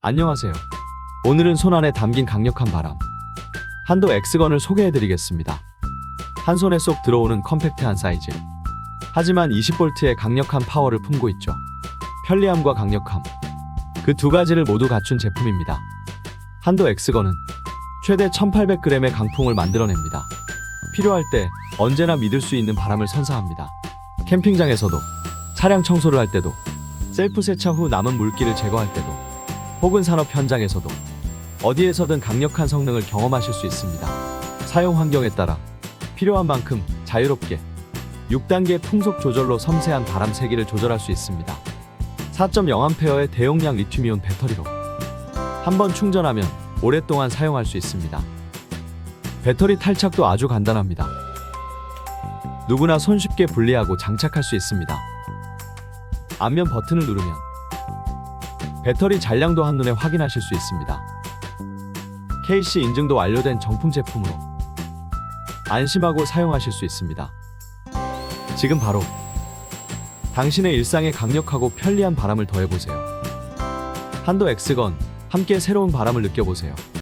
안녕하세요. 오늘은 손안에 담긴 강력한 바람. 한도 X건을 소개해드리겠습니다. 한 손에 쏙 들어오는 컴팩트한 사이즈. 하지만 20V의 강력한 파워를 품고 있죠. 편리함과 강력함. 그 두 가지를 모두 갖춘 제품입니다. 한도 X건은 최대 1800g의 강풍을 만들어냅니다. 필요할 때 언제나 믿을 수 있는 바람을 선사합니다. 캠핑장에서도, 차량 청소를 할 때도, 셀프 세차 후 남은 물기를 제거할 때도, 혹은 산업 현장에서도 어디에서든 강력한 성능을 경험하실 수 있습니다. 사용 환경에 따라 필요한 만큼 자유롭게 6단계 풍속 조절로 섬세한 바람 세기를 조절할 수 있습니다. 4.0A의 대용량 리튬이온 배터리로 한번 충전하면 오랫동안 사용할 수 있습니다. 배터리 탈착도 아주 간단합니다. 누구나 손쉽게 분리하고 장착할 수 있습니다. 앞면 버튼을 누르면 배터리 잔량도 한눈에 확인하실 수 있습니다. KC 인증도 완료된 정품 제품으로 안심하고 사용하실 수 있습니다. 지금 바로 당신의 일상에 강력하고 편리한 바람을 더해보세요. 한도 X건 함께 새로운 바람을 느껴보세요.